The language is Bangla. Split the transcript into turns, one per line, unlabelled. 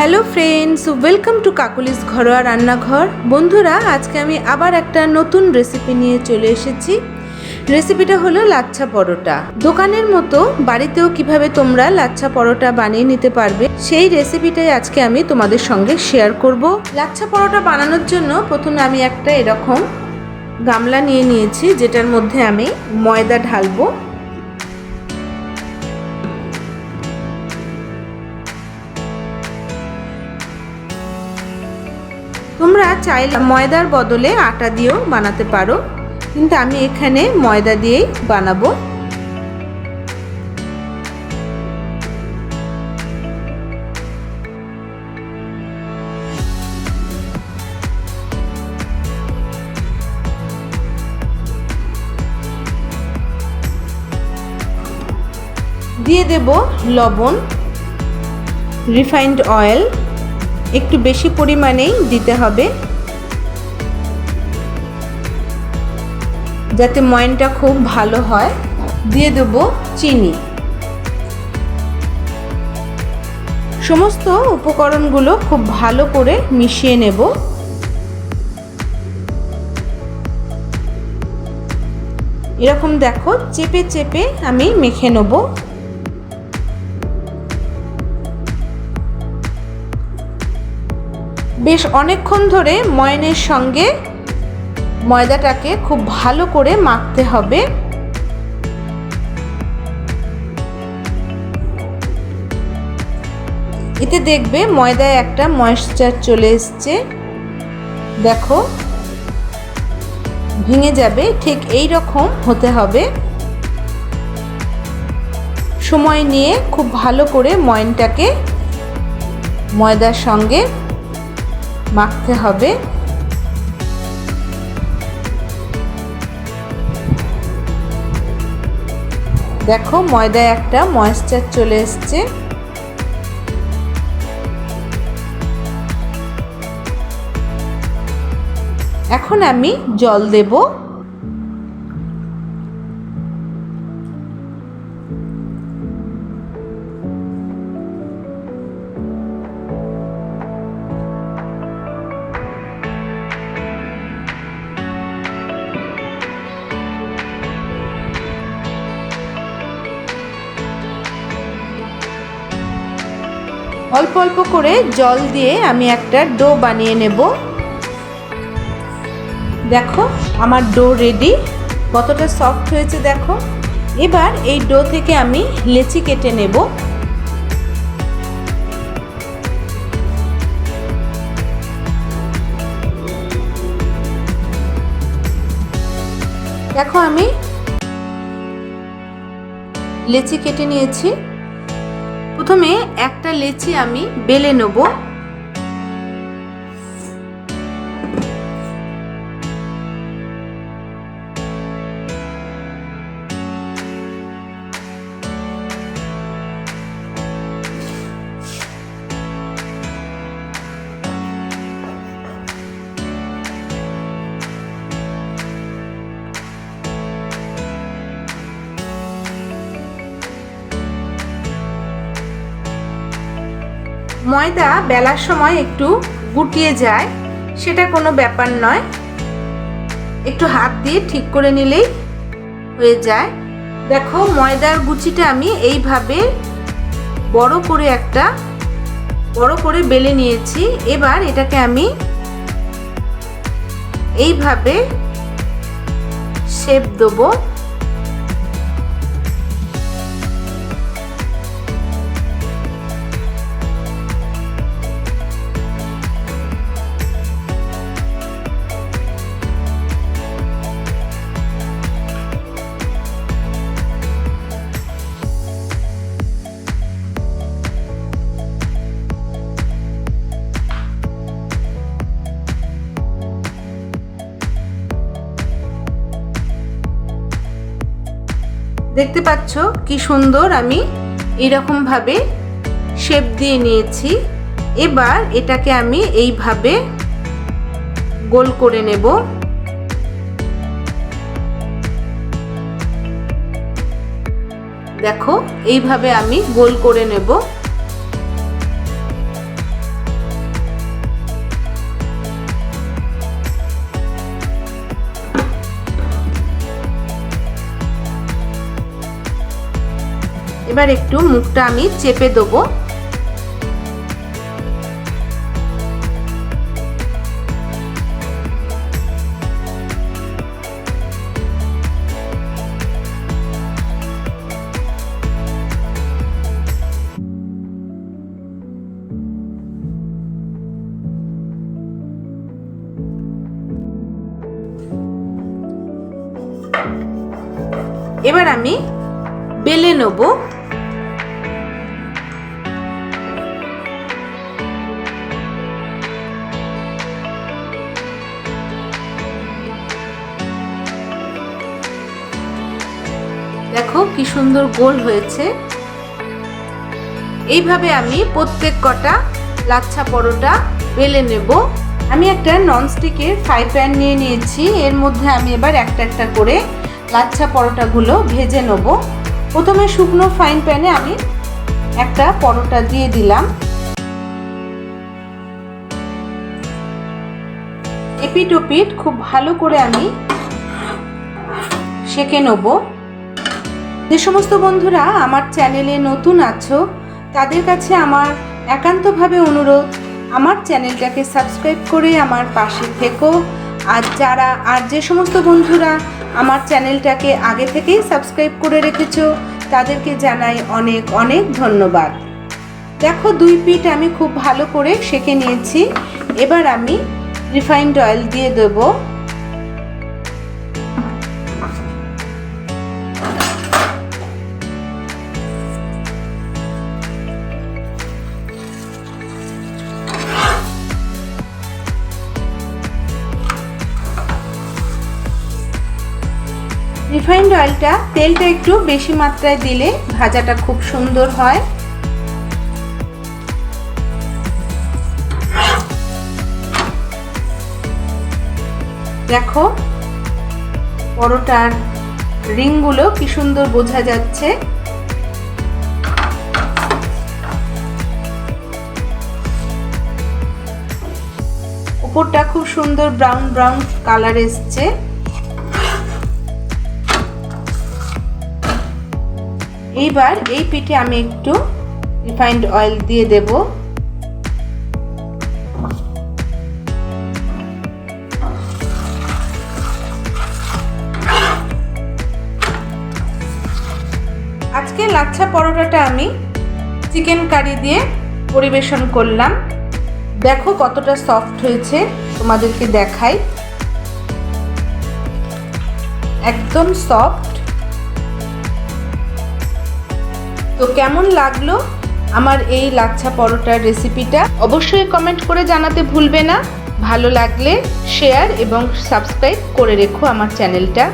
Hello friends welcome to Kakuli's ঘরোয়া রান্নাঘর। বন্ধুরা, আজকে আমি আবার একটা নতুন রেসিপি নিয়ে চলে এসেছি। রেসিপিটা হলো লাচ্ছা পরোটা। দোকানের মতো বাড়িতেও কীভাবে তোমরা লাচ্ছা পরোটা বানিয়ে নিতে পারবে, সেই রেসিপিটাই আজকে আমি তোমাদের সঙ্গে শেয়ার করব। লাচ্ছা পরোটা বানানোর জন্য প্রথমে আমি একটা এরকম গামলা নিয়ে নিয়েছি, যেটার মধ্যে আমি ময়দা ঢালবো। তোমরা চাইলে ময়দার বদলে আটা দিয়েও বানাতে পারো। কিন্তু আমি এখানে ময়দা দিয়েই বানাবো। দিয়ে দেব লবণ, রিফাইন্ড অয়েল। একটু বেশি পরিমাণেই দিতে হবে। যাতে ময়নটা খুব ভালো হয়। দিয়ে দেব চিনি। সমস্ত উপকরণগুলো খুব ভালো করে মিশিয়ে নেব। এরকম দেখো, চেপে চেপে আমি মেখে নেব। বেশ অনেকক্ষণ ধরে ময়নের সঙ্গে ময়দাটাকে খুব ভালো করে মাখতে হবে। এতে দেখবে ময়দায় একটা ময়েশ্চার চলে এসছে। দেখো, ভেঙে যাবে, ঠিক এই রকম হতে হবে। সময় নিয়ে খুব ভালো করে ময়নটাকে ময়দার সঙ্গে মাখতে হবে। দেখো ময়দায় একটা ময়েশ্চার চলে এসছে। এখন আমি জল দেবো। অল্প অল্প করে জল দিয়ে আমি একটা ডো বানিয়ে নেব। দেখো, আমার ডো রেডি। কতটা সফট হয়েছে দেখো। এবার এই ডো থেকে আমি লেচি কেটে নেব। দেখো আমি লেচি কেটে নিয়েছি। প্রথমে একটা লেচি আমি বেলে নেব। ময়দা বেলার সময় একটু গুটিয়ে যায়, সেটা কোনো ব্যাপার নয়। একটু হাত দিয়ে ঠিক করে নিলেই হয়ে যায়। দেখো, ময়দার গুচিটা আমি এইভাবে বড় করে একটা, বড় করে বেলে নিয়েছি। এবার এটাকে আমি এইভাবে শেপ দেবো। দেখতে পাচ্ছ কি সুন্দর আমি এরকমভাবে শেপ দিয়ে নিয়েছি। এবার এটাকে আমি এইভাবে গোল করে নেব। দেখো, এইভাবে আমি গোল করে নেব। এবার একটু মুখটা আমি চেপে দেবো। এবার আমি বেলে নেব। দেখো কি সুন্দর গোল হয়েছে। এইভাবে আমি প্রত্যেক কটা লাচ্ছা পরোটা বেলে নেব। আমি একটা ননস্টিকের ফ্রাই প্যান নিয়ে নিয়েছি। এর মধ্যে আমি এবার একটা একটা করে লাচ্ছা পরোটাগুলো ভেজে নেব। প্রথমে শুকনো ফ্রাইং প্যানে আমি একটা পরোটা দিয়ে দিলাম। এপিট ওপিট খুব ভালো করে আমি সেঁকে নেব। যে সমস্ত বন্ধুরা আমার চ্যানেলে নতুন আছো, তাদের কাছে আমার একান্তভাবে অনুরোধ, আমার চ্যানেলটাকে সাবস্ক্রাইব করে আমার পাশে থেকো। আর যারা, আর যে সমস্ত বন্ধুরা আমার চ্যানেলটাকে আগে থেকেই সাবস্ক্রাইব করে রেখেছো, তাদেরকে জানাই অনেক অনেক ধন্যবাদ। দেখো, দুই পিঠ আমি খুব ভালো করে সেঁকে নিয়েছি। এবার আমি রিফাইন্ড অয়েল দিয়ে দেবো। রিফাইন্ড অয়েলটা তেলটা একটু বেশি মাত্রায় দিলে ভাজাটা খুব সুন্দর হয়। দেখো, পরোটার রিংগুলো কি সুন্দর বোঝা যাচ্ছে। উপরটা খুব সুন্দর ব্রাউন ব্রাউন কালার এসছে। এইবার এই পিঠে আমি একটু রিফাইন্ড অয়েল দিয়ে দেব। আজকে লাচ্ছা পরোটাটা আমি চিকেন কারি দিয়ে পরিবেশন করলাম। দেখো কতটা সফট হয়েছে, তোমাদেরকে দেখাই। একদম সফট তো কেমন লাগল আমার এই লাচ্ছা পরোটার রেসিপিটা অবশ্যই কমেন্ট করে জানাতে ভুলবে না। ভালো লাগলে শেয়ার এবং সাবস্ক্রাইব করে রেখো আমার চ্যানেলটা